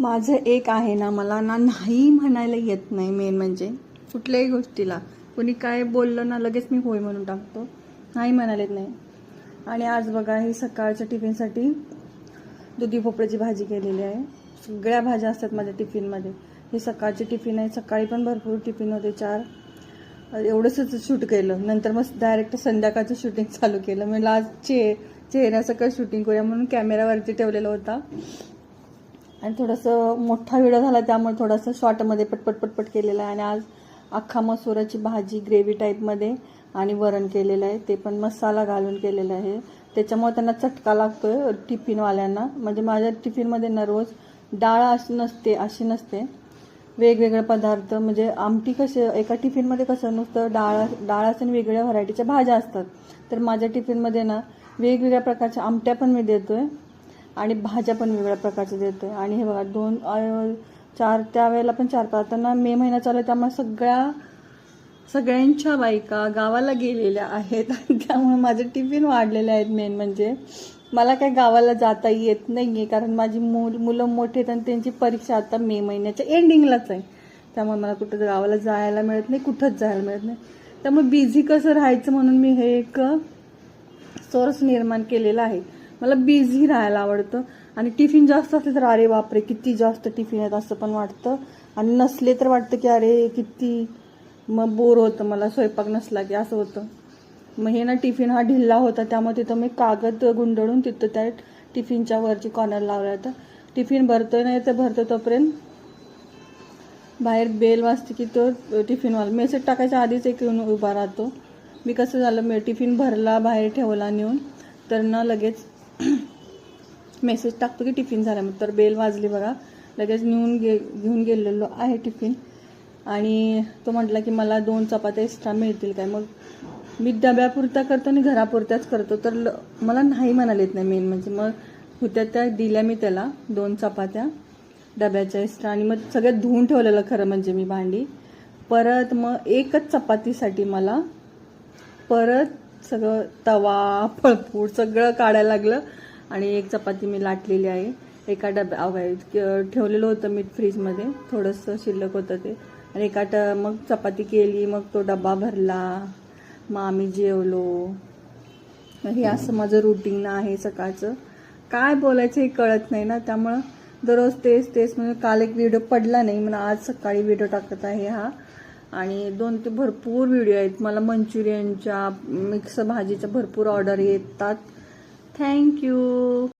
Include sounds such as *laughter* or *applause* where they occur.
माझं एक आहे ना मला ना नाही म्हणायला येत नाही मेन म्हणजे. कुठल्याही गोष्टीला. कोणी काय बोललं ना लगेच मी होय म्हणून टाकतो. नाही म्हणायला येत नाही. आणि आज बघा ही सकाळच्या टिफिनसाठी दुधी भोपळ्याची भाजी केलेली आहे. सगळ्या भाज्या असतात माझ्या टिफिनमध्ये. हे सकाळचे टिफिन आहे. सकाळी पण भरपूर टिफिन होते चार. एवढंच शूट केलं. नंतर मग डायरेक्ट संध्याकाळचं शूटिंग चालू केलं. म्हणजे आज चे चेहऱ्यासकट शूटिंग करूया म्हणून कॅमेरावरती ठेवलेला होता. आणि थोडंसं मोठा व्हिडिओ झाला त्यामुळे थोडंसं शॉर्टमध्ये पटपट पटपट केलेलं आहे. आणि आज अख्खा मसुराची भाजी ग्रेव्ही टाईपमध्ये आणि वरण केलेलं आहे. ते पण मसाला घालून केलेलं आहे. त्याच्यामुळे त्यांना चटका लागतोय टिफिनवाल्यांना म्हणजे माझ्या टिफिनमध्ये ना रोज डाळ अशी नसते अशी नसते. वेगवेगळे पदार्थ म्हणजे आमटी कसे एका टिफिनमध्ये कसं नुसतं डाळ डाळ असते आणि वेगवेगळ्या व्हरायटीच्या भाज्या असतात. तर माझ्या टिफिनमध्ये ना वेगवेगळ्या प्रकारच्या आमट्या पण मी देतोय. आणि भाज्या पण वेगवेगळ्या प्रकारच्या देते. आणि हे बघा दोन चार त्यावेळेला पण चार पाच. त्यांना मे महिना चालू आहे त्यामुळे सगळ्या सगळ्यांच्या बायका गावाला गेलेल्या आहेत. *laughs* आणि त्यामुळे माझे टिफिन वाढलेले आहेत मेन म्हणजे. मला काय गावाला जाता येत नाही आहे कारण माझी मुल मुलं मोठी आहेत आणि त्यांची परीक्षा आता मे महिन्याच्या एंडिंगलाच आहे. त्यामुळे मला कुठं गावाला जायला मिळत नाही कुठंच जायला मिळत नाही. त्यामुळे बिझी कसं राहायचं म्हणून मी हे एक सोर्स निर्माण केलेला आहे. मला बिझी राहायला आवडतं. आणि टिफिन जास्त असले तर अरे बापरे किती जास्त टिफिन आहेत असं पण वाटतं. आणि नसले तर वाटतं की अरे किती मग बोर होतं मला स्वयंपाक नसला की असं होतं. मग हे ना टिफिन हा ढिल्ला होता त्यामुळे तिथं मी कागद गुंडळून तिथं त्या टिफिनच्या वरची कॉर्नर लावला होता. टिफिन भरतोय नाही तर भरतो तोपर्यंत. बाहेर बेल वाजते की तो टिफिनवाला मेसेज टाकायच्या आधीच एक येऊन उभा राहतो. मी कसं झालं मी टिफिन भरला बाहेर ठेवला नेऊन तर ना लगेच मेसेज टाकतो की टिफिन झाला. मग तर बेल वाजली बघा. लगेच नेऊन गे घेऊन गेलेलो आहे टिफिन. आणि तो म्हटला की मला दोन चपात्या एक्स्ट्रा मिळतील काय? मग मी डब्यापुरता करतो आणि घरापुरत्याच करतो. तर ल- मला नाही म्हणाले येत नाही मेन म्हणजे मग होत्या त्या दिल्या मी त्याला दोन चपात्या डब्याच्या एक्स्ट्रा आणि मग सगळ्यात धुवून ठेवलेलं खरं म्हणजे मी भांडी. परत मग एकच चपातीसाठी मला परत सगळं तवा फळपूड सगळं काढायला लागलं आणि एक चपाती मी लाटलेली आहे. एका डब्या ठेवलेलं होतं मीठ फ्रीजमध्ये. थोडंसं शिल्लक होतं ते. आणि एका ट मग चपाती केली मग तो डबा भरला. मग आम्ही जेवलो. हे असं माझं रुटीन आहे सकाळचं. काय बोलायचं हे कळत नाही ना. त्यामुळं दररोज तेच तेच. म्हणजे काल एक व्हिडिओ पडला नाही म्हणून आज सकाळी व्हिडिओ टाकत आहे हा. आणि दोन ते भरपूर व्हिडिओ आहेत. मला मंचुरियनच्या मिक्स भाजीच्या भरपूर ऑर्डर येतात. थँक्यू